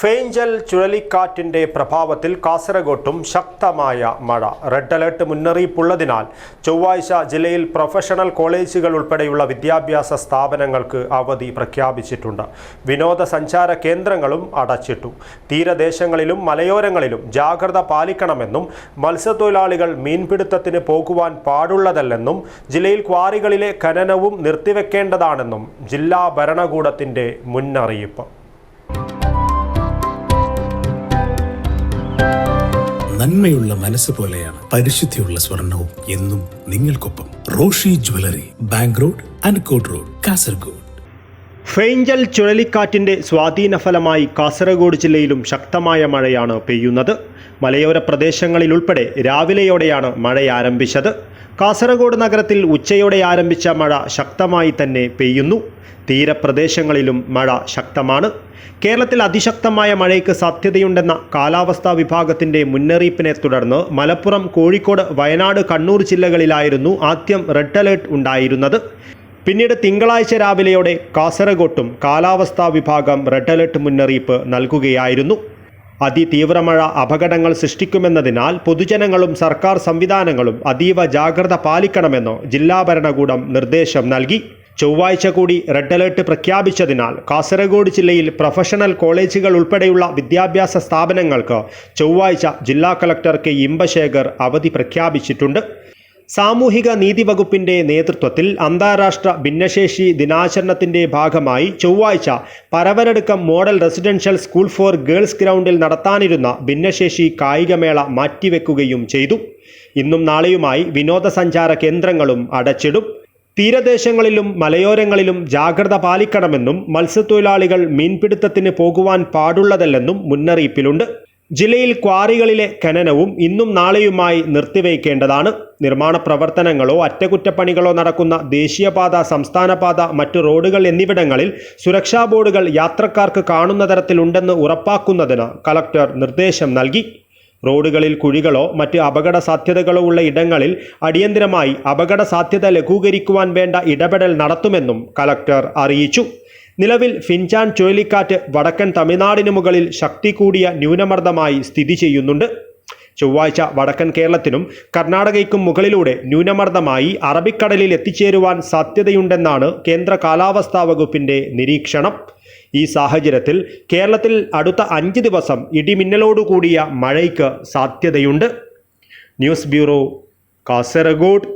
ഫെയ്ഞ്ചൽ ചുഴലിക്കാറ്റിന്റെ പ്രഭാവത്തിൽ കാസർഗോട്ടും ശക്തമായ മഴ. റെഡ് അലർട്ട് മുന്നറിയിപ്പുള്ളതിനാൽ ചൊവ്വാഴ്ച ജില്ലയിൽ പ്രൊഫഷണൽ കോളേജുകൾ ഉൾപ്പെടെയുള്ള വിദ്യാഭ്യാസ സ്ഥാപനങ്ങൾക്ക് അവധി പ്രഖ്യാപിച്ചിട്ടുണ്ട്. വിനോദസഞ്ചാര കേന്ദ്രങ്ങളും അടച്ചിട്ടു. തീരദേശങ്ങളിലും മലയോരങ്ങളിലും ജാഗ്രത പാലിക്കണമെന്നും മത്സ്യത്തൊഴിലാളികൾ മീൻപിടുത്തത്തിന് പോകുവാൻ പാടുള്ളതല്ലെന്നും ജില്ലയിൽ ക്വാറികളിലെ ഖനനവും നിർത്തിവെക്കേണ്ടതാണെന്നും ജില്ലാ ഭരണകൂടത്തിന്റെ മുന്നറിയിപ്പ്. നന്മയുള്ള മനസ്സ് പോലെയാണ് പരിശുദ്ധിയുള്ള സ്വർണവും എന്നും നിങ്ങൾക്കൊപ്പം Roshi jewellery bank road Ankot road Kasaragod. Fengal ചുഴലിക്കാറ്റിന്റെ സ്വാധീനഫലമായി കാസർഗോഡ് ജില്ലയിലും ശക്തമായ മഴയാണ് പെയ്യുന്നത്. മലയോര പ്രദേശങ്ങളിലുൾപ്പെടെ രാവിലെയോടെയാണ് മഴ ആരംഭിച്ചത്. കാസർഗോഡ് നഗരത്തിൽ ഉച്ചയോടെ ആരംഭിച്ച മഴ ശക്തമായി തന്നെ പെയ്യുന്നു. തീരപ്രദേശങ്ങളിലും മഴ ശക്തമാണ്. കേരളത്തിൽ അതിശക്തമായ മഴയ്ക്ക് സാധ്യതയുണ്ടെന്ന കാലാവസ്ഥാ വിഭാഗത്തിന്റെ മുന്നറിയിപ്പിനെ തുടർന്ന് മലപ്പുറം കോഴിക്കോട് വയനാട് കണ്ണൂർ ജില്ലകളിലായിരുന്നു ആദ്യം റെഡ് അലേർട്ട് ഉണ്ടായിരുന്നത്. പിന്നീട് തിങ്കളാഴ്ച രാവിലെയോടെ കാസർഗോട്ടും കാലാവസ്ഥാ വിഭാഗം റെഡ് അലേർട്ട് മുന്നറിയിപ്പ് നൽകുകയായിരുന്നു. അതിതീവ്രമഴ അപകടങ്ങൾ സൃഷ്ടിക്കുമെന്നതിനാൽ പൊതുജനങ്ങളും സർക്കാർ സംവിധാനങ്ങളും അതീവ ജാഗ്രത പാലിക്കണമെന്നോ ജില്ലാ ഭരണകൂടം നിർദ്ദേശം നൽകി. ചൊവ്വാഴ്ച കൂടി റെഡ് അലേർട്ട് പ്രഖ്യാപിച്ചതിനാൽ കാസർഗോഡ് ജില്ലയിൽ പ്രൊഫഷണൽ കോളേജുകൾ ഉൾപ്പെടെയുള്ള വിദ്യാഭ്യാസ സ്ഥാപനങ്ങൾക്ക് ചൊവ്വാഴ്ച ജില്ലാ കളക്ടർ കെ ഇമ്പശേഖർ അവധി പ്രഖ്യാപിച്ചിട്ടുണ്ട്. സാമൂഹിക നീതി വകുപ്പിന്റെ നേതൃത്വത്തിൽ അന്താരാഷ്ട്ര ഭിന്നശേഷി ദിനാചരണത്തിന്റെ ഭാഗമായി ചൊവ്വാഴ്ച Paravanadukkam model residential school for girls ഗ്രൗണ്ടിൽ നടത്താനിരുന്ന ഭിന്നശേഷി കായികമേള മാറ്റിവെക്കുകയും ചെയ്തു. ഇന്നും നാളെയുമായി വിനോദസഞ്ചാര കേന്ദ്രങ്ങളും അടച്ചിടും. തീരദേശങ്ങളിലും മലയോരങ്ങളിലും ജാഗ്രത പാലിക്കണമെന്നും മത്സ്യത്തൊഴിലാളികൾ മീൻപിടുത്തത്തിന് പോകുവാൻ പാടുള്ളതല്ലെന്നും മുന്നറിയിപ്പിലുണ്ട്. ജില്ലയിൽ ക്വാറികളിലെ ഖനനവും ഇന്നും നാളെയുമായി നിർത്തിവയ്ക്കേണ്ടതാണ്. നിർമ്മാണ പ്രവർത്തനങ്ങളോ അറ്റകുറ്റപ്പണികളോ നടക്കുന്ന ദേശീയപാത സംസ്ഥാനപാത മറ്റു റോഡുകൾ എന്നിവിടങ്ങളിൽ സുരക്ഷാ ബോർഡുകൾ യാത്രക്കാർക്ക് കാണുന്ന തരത്തിലുണ്ടെന്ന് ഉറപ്പാക്കുന്നതിന് കലക്ടർ നിർദ്ദേശം നൽകി. റോഡുകളിൽ കുഴികളോ മറ്റ് അപകട സാധ്യതകളോ ഉള്ള ഇടങ്ങളിൽ അടിയന്തരമായി അപകട സാധ്യത ലഘൂകരിക്കുവാൻ വേണ്ട ഇടപെടൽ നടത്തുമെന്നും കലക്ടർ അറിയിച്ചു. നിലവിൽ ഫിൻചാൻ ചുഴലിക്കാറ്റ് വടക്കൻ തമിഴ്നാടിന് മുകളിൽ ശക്തി കൂടിയ ന്യൂനമർദ്ദമായി സ്ഥിതി ചെയ്യുന്നുണ്ട്. ചൊവ്വാഴ്ച വടക്കൻ കേരളത്തിനും കർണാടകയ്ക്കും മുകളിലൂടെ ന്യൂനമർദ്ദമായി അറബിക്കടലിൽ എത്തിച്ചേരുവാൻ സാധ്യതയുണ്ടെന്നാണ് കേന്ദ്ര കാലാവസ്ഥാ വകുപ്പിന്റെ നിരീക്ഷണം. ഈ സാഹചര്യത്തിൽ കേരളത്തിൽ അടുത്ത അഞ്ച് ദിവസം ഇടിമിന്നലോടുകൂടിയ മഴയ്ക്ക് സാധ്യതയുണ്ട്. News bureau Kasaragod.